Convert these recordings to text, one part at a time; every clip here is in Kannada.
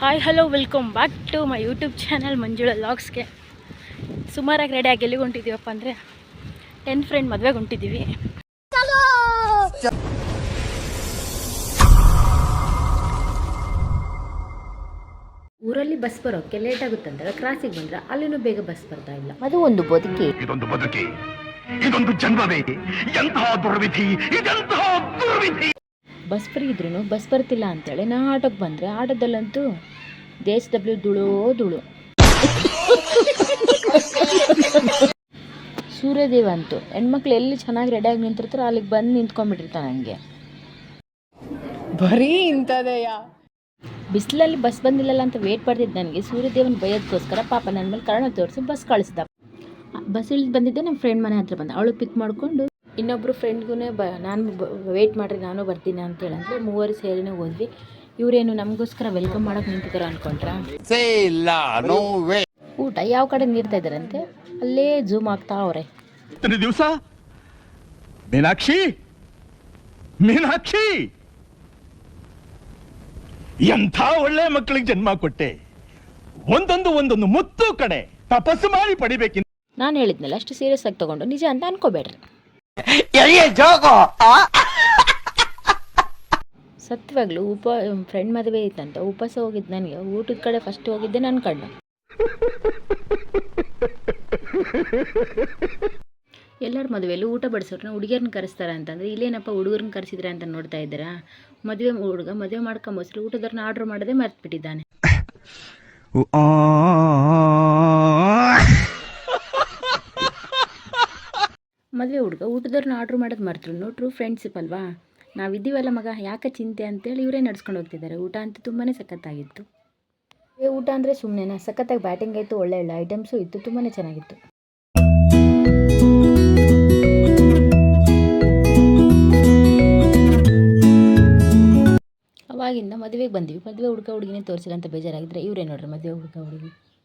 Hi hello welcome back to my YouTube channel Manjula ಲಾಗ್ಸ್ಗೆ ಸುಮಾರಾಗಿ ರೆಡಿಯಾಗಿ ಎಲ್ಲಿಗೆ ಹೊಂಟಿದ್ದೀವಪ್ಪ ಅಂದರೆ ಟೆನ್ ಫ್ರೆಂಡ್ ಮದುವೆಗೆ ಹೊಂಟಿದ್ದೀವಿ. ಊರಲ್ಲಿ ಬಸ್ ಬರೋಕ್ಕೆ ಲೇಟ್ ಆಗುತ್ತೆ ಅಂತ ಕ್ರಾಸಿಗೆ ಬಂದ್ರೆ ಅಲ್ಲಿನೂ ಬೇಗ ಬಸ್ ಬರ್ತಾ ಇಲ್ಲ. ಅದು ಒಂದು ಬದುಕಿ. ಇದೊಂದು ಬದುಕಿ. ಇದೊಂದು ಜನ್ಮವೇ. ಎಂತಹ ದುರ್ವಿಧಿ ಇದೆಂತಹ ದುರ್ವಿಧಿ. ಬಸ್ ಫ್ರೀ ಇದ್ರೂ ಬಸ್ ಬರ್ತಿಲ್ಲ ಅಂತೇಳಿ ನಾ ಆಟೋಗೆ ಬಂದರೆ ಆಟೋದಲ್ಲಂತೂ ದೇಶ ಡಬ್ಲ್ಯೂ ದುಳೋ ದುಳು ಸೂರ್ಯದೇವ ಅಂತೂ ಹೆಣ್ಮಕ್ಳು ಎಲ್ಲಿ ಚೆನ್ನಾಗಿ ರೆಡಿಯಾಗಿ ನಿಂತಿರ್ತಾರೋ ಅಲ್ಲಿಗೆ ಬಂದು ನಿಂತ್ಕೊಂಡ್ಬಿಟ್ಟಿರ್ತಾನೆ ನನಗೆ ಬರೀ ಇಂಥದಯ್ಯ ಬಿಸಿಲಲ್ಲಿ ಬಸ್ ಬಂದಿಲ್ಲಲ್ಲ ಅಂತ ವೇಟ್ ಪಡ್ತಿದ್ದೆ ನನಗೆ ಸೂರ್ಯದೇವನ ಬೈಯೋದಕ್ಕೋಸ್ಕರ ಪಾಪ ನನ್ನ ಮೇಲೆ ಕರ್ಣ ತೋರಿಸಿ ಬಸ್ ಕಳಿಸ್ದ. ಬಸ್ ಇಳಿದು ಬಂದಿದ್ದೆ ನಮ್ಮ ಫ್ರೆಂಡ್ ಮನೆ ಹತ್ರ ಬಂದ ಅವಳು ಪಿಕ್ ಮಾಡಿಕೊಂಡು ಇನ್ನೊಬ್ಬರು ಫ್ರೆಂಡ್ಗೂ ಬ ನಾನು ವೇಟ್ ಮಾಡಿರಿ ನಾನು ಬರ್ತೀನಿ ಅಂತ ಹೇಳಂದ್ರೆ ಮೂವರು ಸೇರಿನೇ ಹೋದ್ವಿ. ಇವರೇನು ನಮಗೋಸ್ಕರ ವೆಲ್ಕಮ್ ಮಾಡೋಕೆ ನಿಂತಿದ್ದಾರೆ ಅನ್ಕೊಂಡ್ರಾ? ಊಟ ಯಾವ ಕಡೆ ನೀಡ್ತಾ ಇದ್ದಾರಂತೆ? ಅಲ್ಲೇ ಜೂಮ್ ಆಗ್ತಾ ಅವ್ರೆ. ದಿವಸ? ಮೀನಾಕ್ಷಿ? ಮೀನಾಕ್ಷಿ? ಎಂಥ ಒಳ್ಳೆ ಮಕ್ಕಳಿಗೆ ಜನ್ಮ ಕೊಟ್ಟೆ. ಒಂದೊಂದು ಒಂದೊಂದು ಮುತ್ತು ಕಡೆ ತಪಸ್ಸು ಮಾಡಿ ಪಡಿಬೇಕಿಂತ ನಾನು ಹೇಳಿದ್ನಲ್ಲ ಅಷ್ಟು ಸೀರಿಯಸ್ ಆಗಿ ತಗೊಂಡು. ನಿಜ ಅಂತ ಅನ್ಕೋಬೇಡ್ರಿ. ಸತ್ಯವಾಗ್ಲೂ ಉಪ ಫ್ರೆಂಡ್ ಮದುವೆ ಇತ್ತಂತ ಉಪವಾಸ ಹೋಗಿದ್ದು ನನಗೆ. ಊಟದ ಕಡೆ ಫಸ್ಟ್ ಹೋಗಿದ್ದೆ ನನ್ನ ಕಣ್ಣು. ಎಲ್ಲರ ಮದುವೆಯಲ್ಲೂ ಊಟ ಬಡಿಸೋರ್ನ ಹುಡುಗಿಯರನ್ನ ಕರೆಸ್ತಾರೆ ಅಂತಂದ್ರೆ ಇಲ್ಲೇನಪ್ಪ ಹುಡುಗರನ್ನ ಕರೆಸಿದ್ರೆ ಅಂತ ನೋಡ್ತಾ ಇದ್ದೀರಾ? ಮದುವೆ ಹುಡುಗ ಮದುವೆ ಮಾಡ್ಕೊಂಬೋಸ್ರು ಊಟದವ್ರನ್ನ ಆರ್ಡರ್ ಮಾಡೋದೇ ಮರ್ತ್ಬಿಟ್ಟಿದ್ದಾನೆ. ಮದುವೆ ಹುಡುಗ ಊಟದವ್ರನ್ನ ಆರ್ಡ್ರ್ ಮಾಡೋದು ಮರ್ತರು ಟ್ರೂ ಫ್ರೆಂಡ್ಶಿಪ್ ಅಲ್ವಾ? ನಾವಿದ್ದೀವಲ್ಲ ಮಗ ಯಾಕೆ ಚಿಂತೆ ಅಂತೇಳಿ ಇವರೇ ನಡ್ಸ್ಕೊಂಡು ಹೋಗ್ತಿದ್ದಾರೆ. ಊಟ ಅಂತೂ ತುಂಬಾ ಸಖತ್ತಾಗಿತ್ತು. ಏ ಊಟ ಅಂದರೆ ಸುಮ್ಮನೆ ಸಖತ್ತಾಗಿ ಬ್ಯಾಟಿಂಗ್ ಆಯಿತು ಒಳ್ಳೆ ಒಳ್ಳೆ ಐಟಮ್ಸು ಇತ್ತು ತುಂಬಾ ಚೆನ್ನಾಗಿತ್ತು. ಅವಾಗಿಂದ ಮದುವೆಗೆ ಬಂದ್ವಿ. ಮದುವೆ ಹುಡುಗ ಹುಡುಗಿನೇ ತೋರಿಸಿಲ್ಲ ಅಂತ ಬೇಜಾರಾಗಿದ್ರೆ ಇವರೇ ನೋಡ್ರಿ ಮದುವೆ ಹುಡುಗ ಹುಡುಗಿ.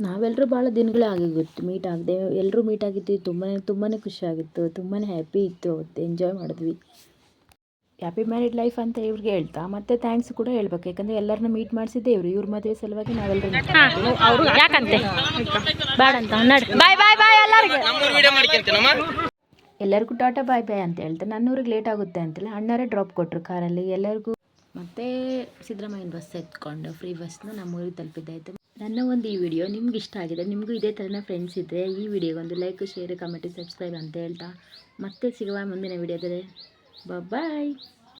ನಾವೆಲ್ಲರೂ ಭಾಳ ದಿನಗಳೇ ಆಗಿತ್ತು ಮೀಟ್ ಆಗದೆ ಎಲ್ಲರೂ ಮೀಟ್ ಆಗಿದ್ವಿ ತುಂಬಾ ತುಂಬಾ ಖುಷಿ ಆಗಿತ್ತು ತುಂಬಾ ಹ್ಯಾಪಿ ಇತ್ತು ಅವತ್ತು ಎಂಜಾಯ್ ಮಾಡಿದ್ವಿ. ಹ್ಯಾಪಿ ಮ್ಯಾರಿಡ್ ಲೈಫ್ ಅಂತ ಇವ್ರಿಗೆ ಹೇಳ್ತಾ ಮತ್ತೆ ಥ್ಯಾಂಕ್ಸ್ ಕೂಡ ಹೇಳ್ಬೇಕು ಯಾಕಂದ್ರೆ ಎಲ್ಲರನ್ನ ಮೀಟ್ ಮಾಡಿಸಿದ್ದೆ ಇವರು ಇವ್ರ ಮದುವೆ ಸಲುವಾಗಿ ನಾವೆಲ್ಲರೂ ಯಾಕಂತೆ? ಬಾಯ್ ಬಾಯ್ ಬಾಯ್ ಎಲ್ಲರಿಗೆ. ಎಲ್ಲರಿಗೂ ಟಾಟಾ ಬಾಯ್ ಬಾಯ್ ಅಂತ ಹೇಳ್ತಾರೆ ನನ್ನೂರಿಗೆ ಲೇಟ್ ಆಗುತ್ತೆ ಅಂತೇಳಿ ಅಣ್ಣರೇ ಡ್ರಾಪ್ ಕೊಟ್ಟರು ಕಾರಲ್ಲಿ ಎಲ್ಲರಿಗೂ ಮತ್ತೆ ಸಿದ್ದರಾಮಯ್ಯನ ಬಸ್ ಎತ್ಕೊಂಡು ಫ್ರೀ ಬಸ್ನ ನಮ್ಮೂರಿಗೆ ತಲುಪಿದ್ದಾಯಿತು ನನ್ನ ಒಂದು ಈ ವಿಡಿಯೋ ನಿಮ್ಗೆ ಇಷ್ಟ ಆಗಿದೆ, ನಿಮಗೂ ಇದೇ ಥರನೇ ಫ್ರೆಂಡ್ಸ್ ಇದ್ದರೆ ಈ ವಿಡಿಯೋಗೊಂದು ಲೈಕ್ ಶೇರ್ ಕಮೆಂಟ್ ಸಬ್ಸ್ಕ್ರೈಬ್ ಅಂತ ಹೇಳ್ತಾ ಮತ್ತೆ ಸಿಗುವ ಮುಂದಿನ ವಿಡಿಯೋದಲ್ಲಿ ಬಾಯ್